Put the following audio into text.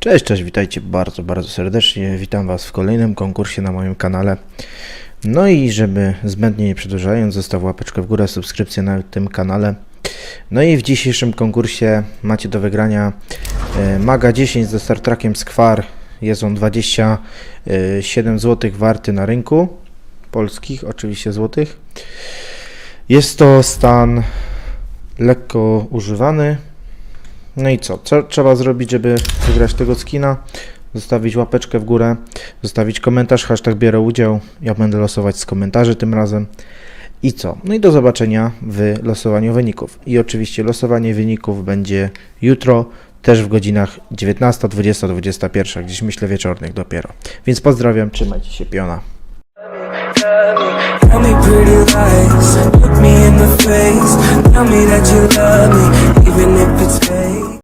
Cześć, cześć, witajcie bardzo, bardzo serdecznie. Witam Was w kolejnym konkursie na moim kanale. No i żeby zbędnie nie przedłużając, zostaw łapeczkę w górę, subskrypcję na tym kanale. No i w dzisiejszym konkursie macie do wygrania e, Maga 10 ze Star Trekiem Square. Jest on 27 zł warty na rynku polskich, oczywiście złotych. Jest to stan lekko używany, no i co? Co trzeba zrobić, żeby wygrać tego skina? Zostawić łapeczkę w górę, zostawić komentarz, hashtag biorę udział. Ja będę losować z komentarzy tym razem. I co? No i do zobaczenia w losowaniu wyników. I oczywiście losowanie wyników będzie jutro, też w godzinach 19, 20, 21, gdzieś myślę wieczornych dopiero. Więc pozdrawiam, trzymajcie się piona. Tell me me. Tell me,